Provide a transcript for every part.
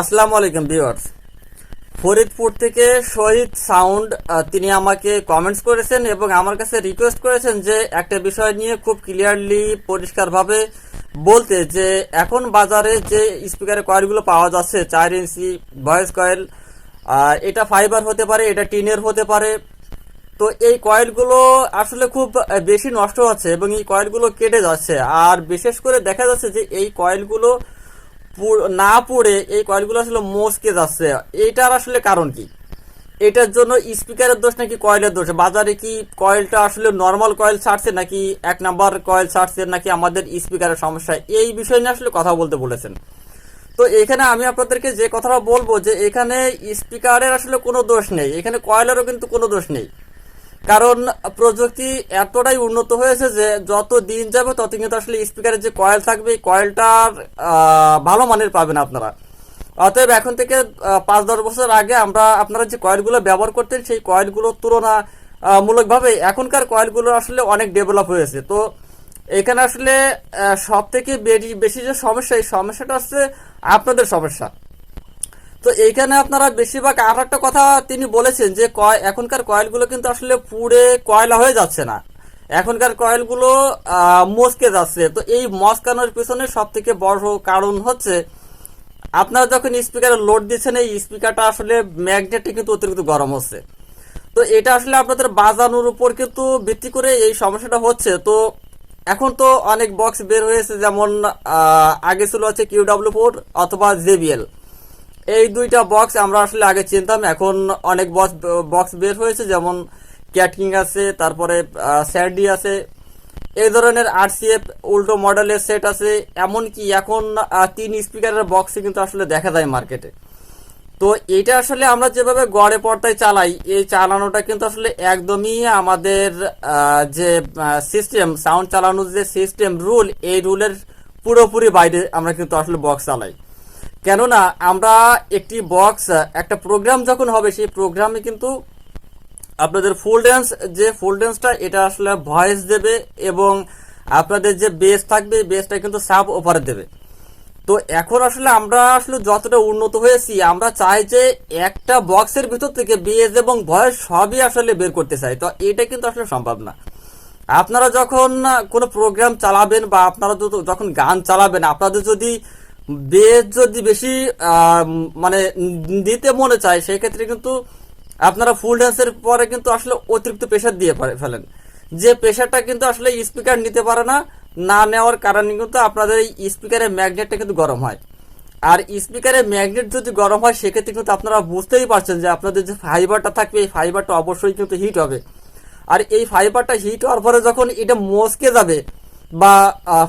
আসসালামু আলাইকুম, ভিউয়ার্স। ফরিদপুর থেকে শহীদ সাউন্ড তিনি আমাকে কমেন্টস করেছেন এবং আমার কাছে রিকোয়েস্ট করেছেন যে একটা বিষয় নিয়ে খুব ক্লিয়ারলি পরিষ্কারভাবে বলতে যে এখন বাজারে যে স্পিকারের কয়েলগুলো পাওয়া যাচ্ছে, চার ইঞ্চি ভয়েস কয়েল এটা ফাইবার হতে পারে, এটা টিনের হতে পারে। তো এই কয়েলগুলো আসলে খুব বেশি নষ্ট হচ্ছে এবং এই কয়েলগুলো কেটে যাচ্ছে। আর বিশেষ করে দেখা যাচ্ছে যে এই কয়েলগুলো না পড়ে এই কয়েলগুলো আসলে মচকে যাচ্ছে। এইটার আসলে কারণ কি? এটার জন্য স্পিকারের দোষ নাকি কয়েলের দোষ? বাজারে কি কয়েলটা আসলে নর্মাল কয়েল ছাড়ছে নাকি এক নাম্বার কয়েল ছাড়ছে নাকি আমাদের স্পিকারের সমস্যা? এই বিষয় নিয়ে আসলে কথা বলতে বলেছেন। তো এখানে আমি আপনাদেরকে যে কথাটা বলব যে এখানে স্পিকারের আসলে কোনো দোষ নেই। এখানে কয়েলেরও কিন্তু কোনো দোষ নেই। কারণ প্রযুক্তি এতটাই উন্নত হয়েছে যে যত দিন যাবে তত কিন্তু আসলে স্পিকারের যে কয়েল থাকবে, এই কয়েলটার ভালো মানের পাবেন আপনারা। অতএব এখন থেকে পাঁচ দশ বছর আগে আমরা আপনারা যে কয়েলগুলো ব্যবহার করতেন, সেই কয়েলগুলোর তুলনা মূলকভাবে এখনকার কয়েলগুলো আসলে অনেক ডেভেলপ হয়েছে। তো এখানে আসলে সব থেকে বেশি বেশি যে সমস্যা, এই সমস্যাটা হচ্ছে আপনাদের সমস্যা। তো এইখানে আপনারা বেশিরভাগ আর একটা কথা তিনি বলেছেন যে কয় এখনকার কয়েলগুলো কিন্তু আসলে পুড়ে কয়লা হয়ে যাচ্ছে না। এখনকার কয়েলগুলো মস্কে যাচ্ছে। তো এই মস্কানোর পিছনে সব থেকে বড় কারণ হচ্ছে, আপনারা যখন স্পিকারে লোড দিচ্ছেন, এই স্পিকারটা আসলে ম্যাগনেটে কিন্তু অতিরিক্ত গরম হচ্ছে। তো এটা আসলে আপনাদের বাজানোর উপর কিন্তু ভিত্তি করে এই সমস্যাটা হচ্ছে। তো এখন তো অনেক বক্স বের হয়েছে, যেমন আগে ছিল হচ্ছে কিউ ডাব্লিউ ফোর অথবা জেবিএল এই দুইটা বক্স আমরা আসলে আগে চিনতাম, এখন অনেক বক্স বক্স বের হয়েছে, যেমন ক্যাটকিং আছে, তারপরে স্যারডি আছে। এই ধরনের আরসিএফ উল্টো মডেলের সেট আছে, এমনকি এখন তিন স্পিকারের বক্সে কিন্তু আসলে দেখা যায় মার্কেটে তো এটা আসলে আমরা যেভাবে গড়ে পর্দায় চালাই, এই চালানোটা কিন্তু আসলে একদমই আমাদের যে সিস্টেম সাউন্ড চালানোর যে সিস্টেম রুল এই রুলের পুরোপুরি বাইরে আমরা কিন্তু আসলে বক্স চালাই। কেননা আমরা একটি বক্স একটা প্রোগ্রাম যখন হবে, সেই প্রোগ্রামে কিন্তু আপনাদের ফুল ড্যান্স যে ফুল ড্যান্সটা এটা আসলে ভয়েস দেবে এবং আপনাদের যে বেস থাকবে বেসটা কিন্তু সাব ওভারে দেবে। তো এখন আসলে আমরা আসলে যতটা উন্নত হয়েছি, আমরা চাই যে একটা বক্সের ভিতর থেকে বেস এবং ভয়েস সবই আসলে বের করতে চাই। তো এটা কিন্তু আসলে সম্ভব না। আপনারা যখন কোনো প্রোগ্রাম চালাবেন বা আপনারা যখন গান চালাবেন, আপনাদের যদি বেস যদি বেশি মানে দিতে মনে চায় সেই ক্ষেত্রে কিন্তু আপনারা ফুল ড্যান্সের পরে কিন্তু আসলে অতিরিক্ত প্রেশার দিয়ে পারে- ফেলেন। যে প্রেশারটা কিন্তু আসলে স্পিকার নিতে পারে না না নেওয়ার কারণে কিন্তু আপনাদের এই স্পিকারের ম্যাগনেটটা কিন্তু গরম হয়। আর স্পিকারের ম্যাগনেট যদি গরম হয়, সেক্ষেত্রে কিন্তু আপনারা বুঝতেই পারছেন যে আপনাদের যে ফাইবারটা থাকবে, এই ফাইবারটা অবশ্যই কিন্তু হিট হবে। আর এই ফাইবারটা হিট হওয়ার পরে যখন এটা মস্কে যাবে বা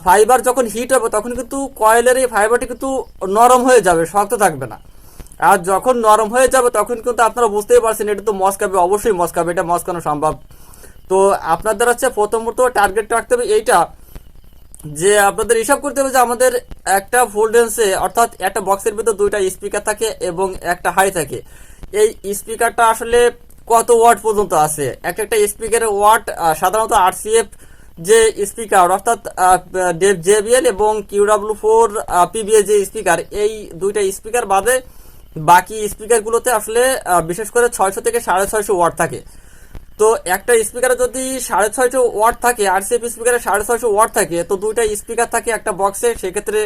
ফাইবার যখন হিট হবে, তখন কিন্তু কয়েলের এই ফাইবারটি কিন্তু নরম হয়ে যাবে, শক্ত থাকবে না। আর যখন নরম হয়ে যাবে, তখন কিন্তু আপনারা বুঝতেই পারছেন, এটা তো মস্কাবে অবশ্যই মস্কাবে এটা মস্কানো সম্ভব। তো আপনাদের হচ্ছে প্রথমত টার্গেট রাখতে হবে এইটা, যে আপনাদের হিসাব করতে হবে যে আমাদের একটা ফোল্ডেন্সে অর্থাৎ একটা বক্সের ভিতর দুইটা স্পিকার থাকে এবং একটা হাই থাকে। এই স্পিকারটা আসলে কত ওয়াট পর্যন্ত আছে? একটা একটা স্পিকারের ওয়াট সাধারণত আরসিএফ যে স্পিকার, অর্থাৎ ডেভ জেবিএল এবং কিউডাব্লিউ ফোর পিবিএ যে স্পিকার, এই দুইটা স্পিকার বাদে বাকি স্পিকারগুলোতে আসলে বিশেষ করে ছয়শো থেকে সাড়ে ছয়শো ওয়াট থাকে। তো একটা স্পিকারে যদি সাড়ে ছয়শো ওয়াট থাকে, আরসিএফ স্পিকারে সাড়ে ছয়শো ওয়াট থাকে, তো দুইটা স্পিকার থাকে একটা বক্সে, সেক্ষেত্রে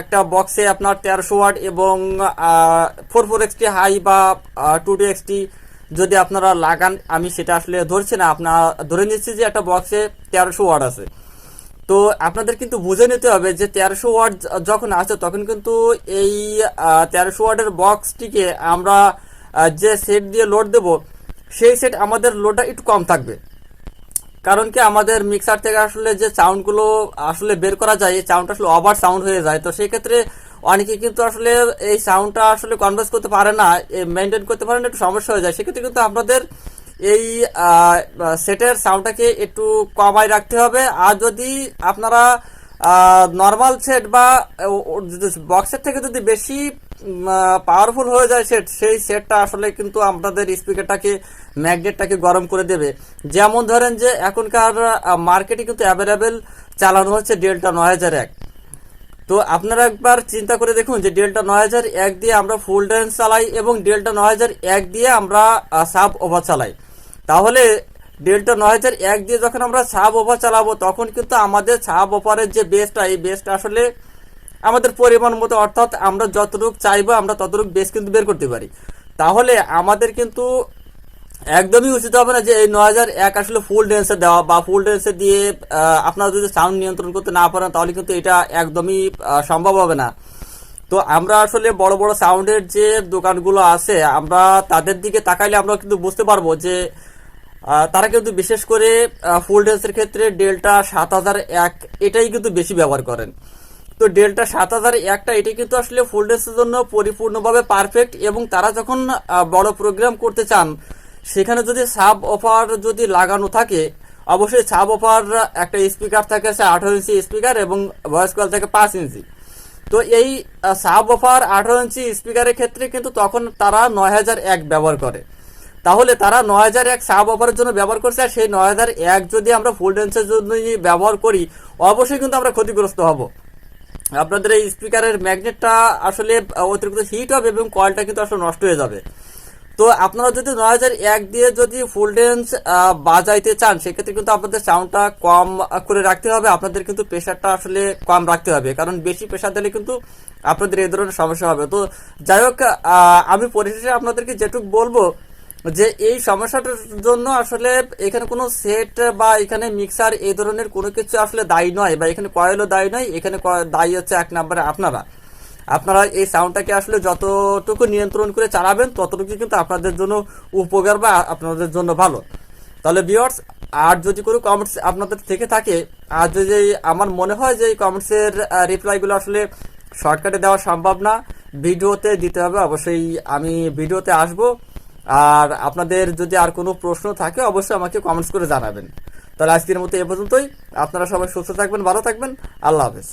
একটা বক্সে আপনার তেরোশো ওয়াট এবং ফোর ফোর এক্সটি হাই বা টু টু এক্সটি যদি আপনারা লাগান, আমি সেটা আসলে ধরছি না, আপনার ধরে নিচ্ছি যে একটা বক্সে তেরোশো ওয়াট আছে। তো আপনাদের কিন্তু বুঝে নিতে হবে যে তেরোশো ওয়াট য- যখন আছে তখন কিন্তু এই তেরোশো ওয়াটের বক্সটিকে আমরা যে সেট দিয়ে লোড দেব, সেই সেট আমাদের লোডটা একটু কম থাকবে। কারণ কি আমাদের মিক্সার থেকে আসলে যে সাউন্ডগুলো আসলে বের করা যায়, এই সাউন্ডটা আসলে ওভার সাউন্ড হয়ে যায়। তো সেই ক্ষেত্রে অনেকে কিন্তু আসলে এই সাউন্ডটা আসলে কনভার্স করতে পারে না মেনটেন করতে পারে না, একটু সমস্যা হয়ে যায়। সেক্ষেত্রে কিন্তু আপনাদের এই সেটের সাউন্ডটাকে একটু কমায় রাখতে হবে। আর যদি আপনারা নর্মাল সেট বা বক্সের থেকে যদি বেশি পাওয়ারফুল হয়ে যায় সেট সেই সেটটা আসলে কিন্তু আপনাদের স্পিকারটাকে ম্যাগনেটটাকে গরম করে দেবে। যেমন ধরেন যে, এখনকার মার্কেটে কিন্তু অ্যাভেলেবেল চালানো হচ্ছে ডেল্টা নয় হাজার এক। তো আপনারা একবার চিন্তা করে দেখুন যে ডেল্টা নয় হাজার এক দিয়ে আমরা ফুল ড্যান্স চালাই এবং ডেল্টা নয় হাজার এক দিয়ে আমরা সাব ওভার চালাই। তাহলে ডেল্টা নয় হাজার এক দিয়ে যখন আমরা সাব ওভার চালাবো, তখন কিন্তু আমাদের সাব ওভারের যে বেসটা এই বেসটা আসলে আমাদের পরিমাণ মতো, অর্থাৎ আমরা যতটুকু চাইব, আমরা ততটুকু বেস কিন্তু বের করতে পারি। তাহলে আমাদের কিন্তু একদমই উচিত হবে না যে এই নয় হাজার এক আসলে ফুল ডেন্সে দেওয়া বা ফুল ডেন্সে দিয়ে আপনারা যদি সাউন্ড নিয়ন্ত্রণ করতে না পারেন, তাহলে কিন্তু এটা একদমই সম্ভব হবে না। তো আমরা আসলে বড় বড় সাউন্ডের যে দোকানগুলো আছে, আমরা তাদের দিকে তাকাইলে আমরা কিন্তু বুঝতে পারব যে তারা কিন্তু বিশেষ করে ফুল ডেন্সের ক্ষেত্রে ডেল্টা সাত হাজার এক এটাই কিন্তু বেশি ব্যবহার করেন। তো ডেল্টা সাত হাজার একটা এটি কিন্তু আসলে ফুল ডেন্সের জন্য পরিপূর্ণভাবে পারফেক্ট এবং তারা যখন বড় প্রোগ্রাম করতে চান সেখানে যদি সাব অফার যদি লাগানো থাকে, অবশ্যই সাব অফার একটা স্পিকার থাকে সে আঠারো ইঞ্চি স্পিকার এবং ভয়েস কল থাকে পাঁচ ইঞ্চি। তো এই সাব অফার আঠারো ইঞ্চি স্পিকারের ক্ষেত্রে কিন্তু তখন তারা নয় হাজার এক ব্যবহার করে। তাহলে তারা নয় হাজার এক সাব অফারের জন্য ব্যবহার করছে, আর সেই নয় হাজার এক যদি আমরা ফুল ডেন্সের জন্য ব্যবহার করি, অবশ্যই কিন্তু আমরা ক্ষতিগ্রস্ত হব। আপনাদের এই স্পিকারের ম্যাগনেটটা আসলে অতিরিক্ত হিট হবে এবং কয়েলটা কিন্তু আসলে নষ্ট হয়ে যাবে। তো আপনারা যদি নয় হাজার এক দিয়ে যদি ফুল ডেন্স বাজাইতে চান, সেক্ষেত্রে কিন্তু আপনাদের সাউন্ডটা কম করে রাখতে হবে। আপনাদের কিন্তু প্রেশারটা আসলে কম রাখতে হবে। কারণ বেশি প্রেশার দিলে কিন্তু আপনাদের এই ধরনের সমস্যা হবে। তো যাই হোক আমি পরিশেষে আপনাদেরকে যেটুকু বলব যে এই সমস্যাটার জন্য আসলে এখানে কোনো সেট বা এখানে মিক্সার এই ধরনের কোনো কিছু আসলে দায়ী নয় বা এখানে কয়েলও দায়ী নয়। এখানে দায়ী হচ্ছে এক নম্বরে আপনারা। আপনারা এই সাউন্ডটাকে আসলে যতটুকু নিয়ন্ত্রণ করে চালাবেন ততটুকু কিন্তু আপনাদের জন্য উপকার বা আপনাদের জন্য ভালো। তাহলে বিয়ার্স আর যদি কোনো কমেন্টস আপনাদের থেকে থাকে, আর যদি আমার মনে হয় যে এই কমেন্টসের রিপ্লাইগুলো আসলে শর্টকাটে দেওয়া সম্ভব না, ভিডিওতে দিতে হবে, অবশ্যই আমি ভিডিওতে আসব। আর আপনাদের যদি আর কোনো প্রশ্ন থাকে, অবশ্যই আমাকে কমেন্টস করে জানাবেন। তাহলে আজকের মতো এ পর্যন্তই। আপনারা সবাই সুস্থ থাকবেন, ভালো থাকবেন। আল্লাহ হাফেজ।